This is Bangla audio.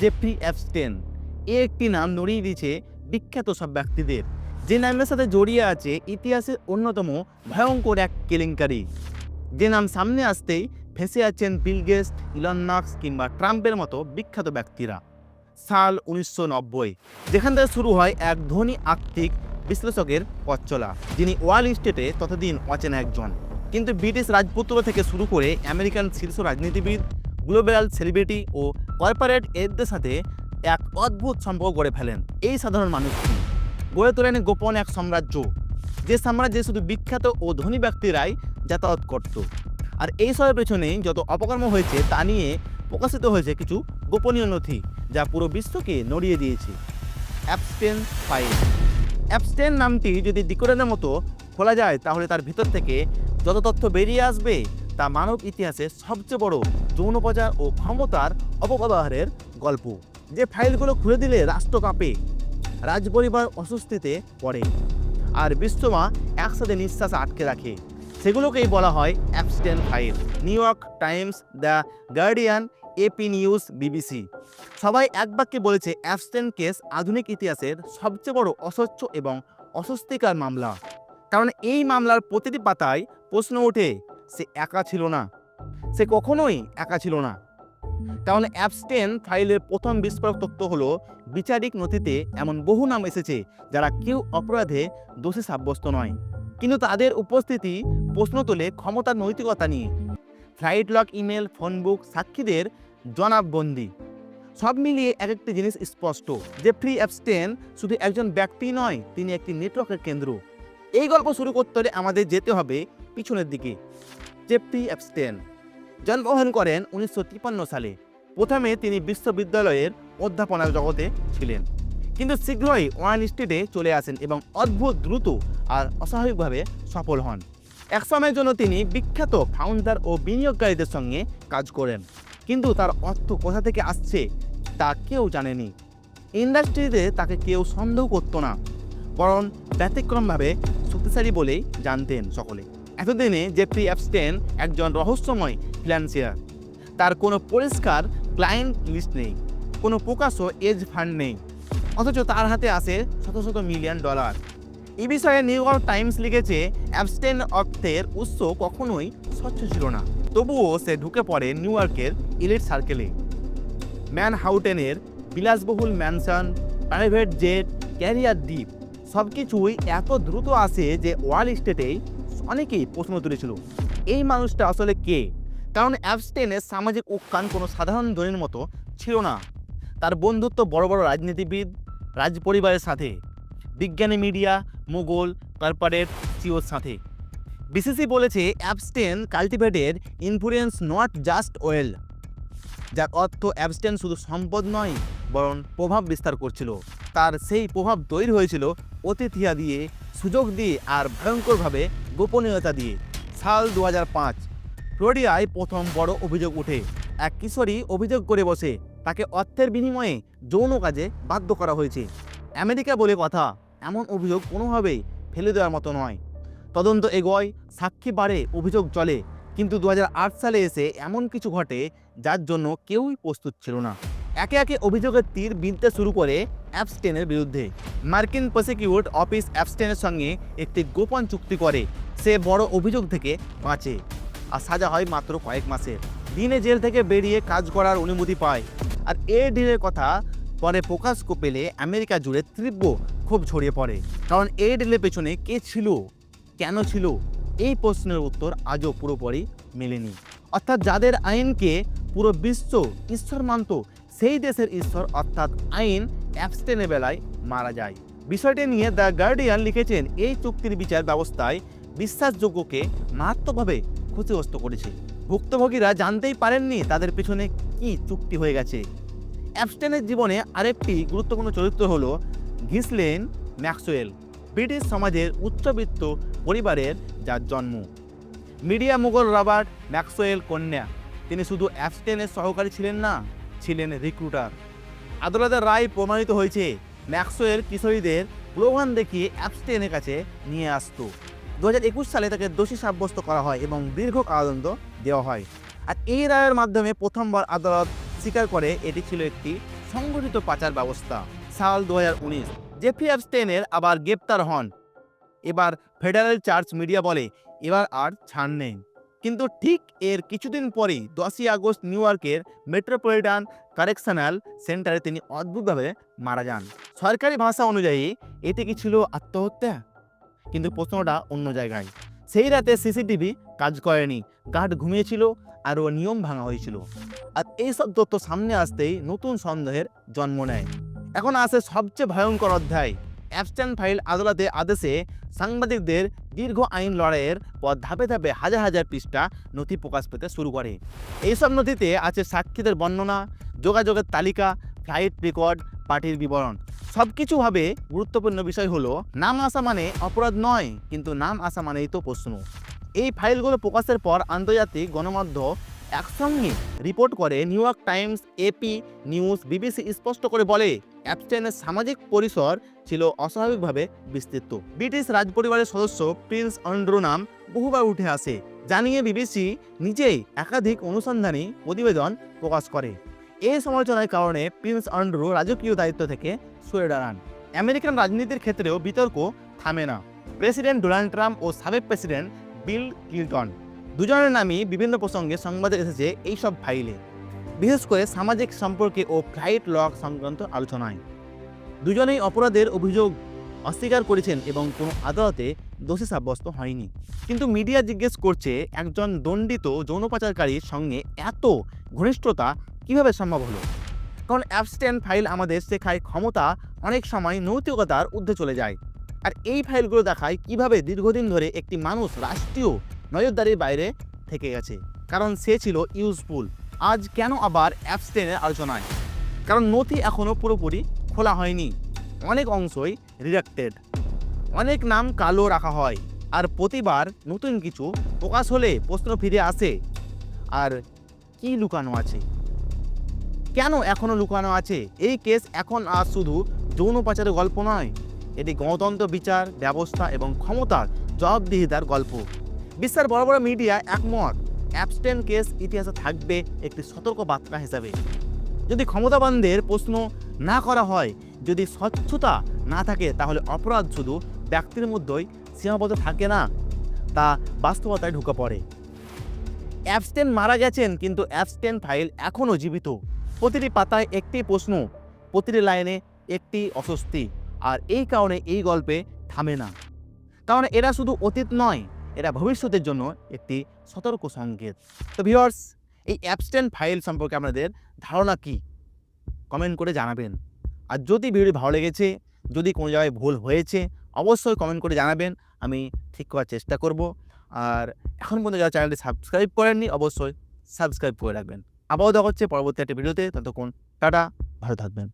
জেফ্রি অ্যাপস্টেন এ একটি নাম নড়িয়ে দিয়েছে বিখ্যাত সব ব্যক্তিদের। যে নামের সাথে জড়িয়ে আছে ইতিহাসের অন্যতম ভয়ঙ্কর এক কেলেঙ্কারি। যে নাম সামনে আসতেই ভেসে আছেন বিল গেটস ইলন মার্কস কিংবা ট্রাম্পের মতো বিখ্যাত ব্যক্তিরা। সাল উনিশশো নব্বই, যেখান থেকে শুরু হয় এক ধনী আর্থিক বিশ্লেষকের পথ যিনি ওয়াল স্টেটে ততদিন অচেনা একজন। কিন্তু ব্রিটিশ রাজপুত্র থেকে শুরু করে আমেরিকান শীর্ষ রাজনীতিবিদ গ্লোবাল সেলিব্রিটি ও কর্পোরেট এদের সাথে এক অদ্ভুত সম্পর্ক গড়ে ফেলেন। এই সাধারণ মানুষটি গড়ে তোলেন গোপন এক সাম্রাজ্য, যে সাম্রাজ্যে শুধু বিখ্যাত ও ধনী ব্যক্তিরাই যাতায়াত করত। আর এই সবের পেছনে যত অপকর্ম হয়েছে তা নিয়ে প্রকাশিত হয়েছে কিছু গোপনীয় নথি, যা পুরো বিশ্বকে নড়িয়ে দিয়েছে। Epstein file. অ্যাপস্টেন নামটি যদি ডিকোডারের মতো খোলা যায়, তাহলে তার ভিতর থেকে যত তথ্য বেরিয়ে আসবে, তা মানব ইতিহাসে সবচেয়ে বড় যৌনপ্রচার ও ক্ষমতার অপব্যবহারের গল্প, যে ফাইলগুলো খুলে দিলে রাষ্ট্র কাঁপে, রাজপরিবার অস্বস্তিতে পড়ে, আর বিশ্বমা একসাথে নিঃশ্বাস আটকে রাখে। সেগুলোকেই বলা হয় Epstein file. New York Times, the Guardian AP news, BBC. সবাই এক বাক্যে বলেছে অ্যাপস্টেন কেস আধুনিক ইতিহাসের সবচেয়ে বড় অস্বচ্ছ এবং অস্বস্তিকার মামলা। কারণ এই মামলার প্রতিটি পাতায় প্রশ্ন ওঠে, সে একা ছিল না। সে কখনোই একা ছিল না। কারণ অ্যাবস্টেন ফাইলের প্রথম বিস্ফোরক তথ্য হল, বিচারিক নথিতে এমন বহু নাম এসেছে যারা কেউ অপরাধে দোষী সাব্যস্ত নয়। কিন্তু তাদের উপস্থিতি, প্রশ্ন তোলে ক্ষমতার নৈতিকতা নিয়ে। Flight log email phone book সাক্ষীদের জনাববন্দি সব মিলিয়ে এক একটি জিনিস স্পষ্ট, যে ফ্রি অ্যাবস্টেন শুধু একজন ব্যক্তি নয়, তিনি একটি নেটওয়ার্কের কেন্দ্র। এই গল্প শুরু করতে হলে আমাদের যেতে হবে পিছনের দিকে। জেফ্রি অ্যাবস্টেন জন্মগ্রহণ করেন উনিশশো তিপ্পান্ন সালে। প্রথমে তিনি বিশ্ববিদ্যালয়ের অধ্যাপনার জগতে ছিলেন। কিন্তু শীঘ্রই ওয়ান স্টেটে চলে আসেন এবং অদ্ভুত, দ্রুত আর অস্বাভাবিকভাবে সফল হন। এক সময়ের জন্য তিনি বিখ্যাত ফাউন্ডার ও বিনিয়োগকারীদের সঙ্গে কাজ করেন। কিন্তু তার অর্থ কোথা থেকে আসছে, তা কেউ জানেনি। ইন্ডাস্ট্রিতে তাকে কেউ সন্দেহ করতো না, বরং ব্যতিক্রমভাবে শক্তিশালী বলেই জানতেন সকলে। এতদিনে জেফ্রি অ্যাপস্টেন একজন রহস্যময় ফিনান্সিয়ার। তার কোনো পরিষ্কার ক্লায়েন্ট লিস্ট নেই, কোনো প্রকাশ্য এজ ফান্ড নেই, অথচ তার হাতে আসে শত শত মিলিয়ন ডলার। এ বিষয়ে নিউ ইয়র্ক টাইমস লিখেছে অ্যাবস্টেন অর্থের উৎস কখনোই স্বচ্ছ ছিল না, তবুও সে ঢুকে পড়ে নিউ ইয়র্কের ইলিট সার্কেলে। ম্যান হাউটেনের বিলাসবহুল ম্যানশন, প্রাইভেট জেট, ক্যারিয়ার দ্বীপ সব কিছুই এত দ্রুত আসে যে ওয়াল স্টেটেই অনেকেই প্রশ্ন তুলেছিল, এই মানুষটা আসলে কে? কারণ অ্যাবস্টেনের সামাজিক উৎকান কোনো সাধারণ জনের মতো ছিল না। তার বন্ধুত্ব বড় বড় রাজনীতিবিদ রাজ পরিবারের সাথে, বিজ্ঞানী মিডিয়া, মুঘল, কর্পোরেট সিওর সাথে। বিসিসি বলেছে Epstein cultivated influence not just well যার অর্থ অ্যাবস্টেন শুধু সম্পদ নয়, বরং প্রভাব বিস্তার করছিল। তার সেই প্রভাব তৈরি হয়েছিল অতিথিয়া দিয়ে, সুযোগ দিয়ে আর ভয়ঙ্করভাবে গোপনীয়তা দিয়ে সাল দু হাজার পাঁচ। ফ্লোরিডায় প্রথম বড় অভিযোগ ওঠে। এক কিশোরী অভিযোগ করে বসে, তাকে অর্থের বিনিময়ে যৌন কাজে বাধ্য করা হয়েছে। আমেরিকা বলে কথা, এমন অভিযোগ কোনোভাবেই ফেলে দেওয়ার মতো নয়। তদন্ত এগোয়, সাক্ষী বাড়ে, অভিযোগ চলে, কিন্তু দু হাজার আট সালে এসে এমন কিছু ঘটে যার জন্য কেউই প্রস্তুত ছিল না। একে একে অভিযোগের তীর বিনতে শুরু করে অ্যাবস্টেনের বিরুদ্ধে। মার্কিন প্রসিকিউট অফিস অ্যাবস্টেনের সঙ্গে একটি গোপন চুক্তি করে। সে বড় অভিযোগ থেকে বাঁচে আর সাজা হয় মাত্র কয়েক মাসের। দিনে জেল থেকে বেরিয়ে কাজ করার অনুমতি পায়। আর এই ডিলের কথা পরে প্রকাশ পেলে আমেরিকা জুড়ে তীব্র ক্ষোভ ছড়িয়ে পড়ে। কারণ এই ডিলের পেছনে কে ছিল, কেন ছিল, এই প্রশ্নের উত্তর আজও পুরোপুরি মেলেনি। অর্থাৎ যাদের আইনকে পুরো বিশ্ব ঈশ্বর মানত, সেই দেশের ঈশ্বর অর্থাৎ আইন অ্যাবস্টেনের বেলায় মারা যায়। বিষয়টি নিয়ে দ্য গার্ডিয়ান লিখেছেন, এই চুক্তির বিচার ব্যবস্থায় বিশ্বাসযোগ্যকে মারাত্মকভাবে ক্ষতিগ্রস্ত করেছে। ভুক্তভোগীরা জানতেই পারেননি তাদের পেছনে কি চুক্তি হয়ে গেছে। অ্যাবস্টেনের জীবনে আরেকটি গুরুত্বপূর্ণ চরিত্র হল ঘিসলেন ম্যাক্সওয়েল, ব্রিটিশ সমাজের উচ্চবিত্ত পরিবারের যার জন্ম। মিডিয়া মুঘল রবার্ট ম্যাক্সওয়েল কন্যা। তিনি শুধু অ্যাবস্টেনের সহকারী ছিলেন না, ছিলেন রিক্রুটার। আদালতের রায় প্রমাণিত হয়েছে, ম্যাক্সওয়েল কিশোরীদের প্রলোভন দেখিয়ে অ্যাবস্টেনের কাছে নিয়ে আসতো। দু সালে তাকে দোষী সাব্যস্ত করা হয় এবং দীর্ঘ কারাদণ্ড দেওয়া হয়। আর এই রায়ের মাধ্যমে প্রথমবার আদালত স্বীকার করে এটি ছিল একটি সংগঠিত পাচার ব্যবস্থা সাল দু হাজার উনিশ। জেফ্রি অ্যাপস্টেনের আবার গ্রেপ্তার হন। এবার ফেডারেল চার্চ মিডিয়া বলে এবার আর ছাড় নেই। কিন্তু ঠিক এর কিছুদিন পরেই দশই আগস্ট নিউ ইয়র্কের মেট্রোপলিটান কারেকশনাল সেন্টারে তিনি অদ্ভুতভাবে মারা যান। সরকারি ভাষা অনুযায়ী এটি কি ছিল আত্মহত্যা? কিন্তু প্রশ্নটা অন্য জায়গায়। সেই রাতে সিসিটিভি কাজ করেনি, গার্ড ঘুমিয়েছিল আর ও নিয়ম ভাঙা হয়েছিল। আর এইসব তথ্য সামনে আসতেই নতুন সন্দেহের জন্ম নেয়। এখন আসে সবচেয়ে ভয়ঙ্কর অধ্যায়। অ্যাবস্ট্যান্ড ফাইল আদালতে আদেশে সাংবাদিকদের দীর্ঘ আইন লড়াইয়ের পর ধাপে ধাপে হাজার হাজার পৃষ্ঠা নথি প্রকাশ পেতে শুরু করে। এইসব নথিতে আছে সাক্ষীদের বর্ণনা, যোগাযোগের তালিকা ফ্লাইট রেকর্ড, পার্টির বিবরণ। সব কিছুভাবে গুরুত্বপূর্ণ বিষয় হলো, নাম আসা মানে অপরাধ নয়, কিন্তু নাম আসা মানেই তো প্রশ্ন। এই ফাইলগুলো প্রকাশের পর আন্তর্জাতিক গণমাধ্যম একসঙ্গে রিপোর্ট করে New York Times AP News, BBC স্পষ্ট করে বলে অ্যাপস্টেনের সামাজিক পরিসর ছিল অস্বাভাবিকভাবে বিস্তৃত। ব্রিটিশ রাজপরিবারের সদস্য প্রিন্স অন্ড্রু নাম বহুবার উঠে আসে, জানিয়ে বিবিসি নিজেই একাধিক অনুসন্ধানী প্রতিবেদন প্রকাশ করে। এই সমালোচনার কারণে প্রিন্স অন্ড্রু রাজকীয় দায়িত্ব থেকে সরে দাঁড়ান। আমেরিকান রাজনীতির ক্ষেত্রেও বিতর্ক থামে না। প্রেসিডেন্ট ডোনাল্ড ট্রাম্প ও সাবেক প্রেসিডেন্ট বিল ক্লিন্টন দুজনের নামই বিভিন্ন প্রসঙ্গে সংবাদে এসেছে এইসব ফাইলে, বিশেষ করে সামাজিক সম্পর্কে ও ফ্লাইট লক সংক্রান্ত আলোচনায়। দুজনেই অপরাধের অভিযোগ অস্বীকার করেছেন এবং কোনো আদালতে দোষী সাব্যস্ত হয়নি। কিন্তু মিডিয়া জিজ্ঞেস করছে, একজন দণ্ডিত যৌন পাচারকারীর সঙ্গে এত ঘনিষ্ঠতা কীভাবে সম্ভব হলো? কারণ অ্যাবস্টেন ফাইল আমাদের শেখায় ক্ষমতা অনেক সময় নৈতিকতার ঊর্ধ্বে চলে যায়। আর এই ফাইলগুলো দেখায় কীভাবে দীর্ঘদিন ধরে একটি মানুষ রাষ্ট্রীয় নজরদারির বাইরে থেকে গেছে। কারণ সে ছিল ইউজফুল আজ কেন আবার অ্যাবস্টেনের আলোচনায়? কারণ নথি এখনও পুরোপুরি খোলা হয়নি। অনেক অংশই রিডাক্টেড অনেক নাম কালো রাখা হয়। আর প্রতিবার নতুন কিছু প্রকাশ হলে প্রশ্ন ফিরে আসে। আর কি লুকানো আছে? কেন এখনও লুকানো আছে? এই কেস এখন আর শুধু যৌন পাচারের গল্প নয়। এটি গণতন্ত্র বিচার, ব্যবস্থা এবং ক্ষমতার জবাবদিহিতার গল্প। বিশ্বের বড় বড় মিডিয়া একমত অ্যাবস্টেন কেস ইতিহাসে থাকবে একটি সতর্ক বার্তা হিসাবে। যদি ক্ষমতাবানদের প্রশ্ন না করা হয়, যদি স্বচ্ছতা না থাকে, তাহলে অপরাধ শুধু ব্যক্তির মধ্যেই সীমাবদ্ধ থাকে না, তা বাস্তবতায় ঢুকে পড়ে। অ্যাবস্টেন মারা গেছেন, কিন্তু অ্যাবস্টেন ফাইল এখনও জীবিত। প্রতিটি পাতায় একটি প্রশ্ন, প্রতিটি লাইনে একটি অস্বস্তি। আর এই কারণে এই গল্পে থামে না। কারণ এরা শুধু অতীত নয়, এরা ভবিষ্যতের জন্য একটি সতর্ক সংকেত। তো ভিওর্স এই অ্যাবস্টেন ফাইল সম্পর্কে আপনাদের ধারণা কি? কমেন্ট করে জানাবেন। আর যদি ভিডিওটি ভালো লেগেছে, যদি কোনো জায়গায় ভুল হয়েছে, অবশ্যই কমেন্ট করে জানাবেন। আমি ঠিক করার চেষ্টা করব। আর এখন পর্যন্ত যারা চ্যানেলটি সাবস্ক্রাইব করেননি, অবশ্যই সাবস্ক্রাইব করে রাখবেন। আবারও দেখা হচ্ছে পরবর্তী একটা ভিডিওতে ততক্ষণ টাটা ভালো থাকবেন।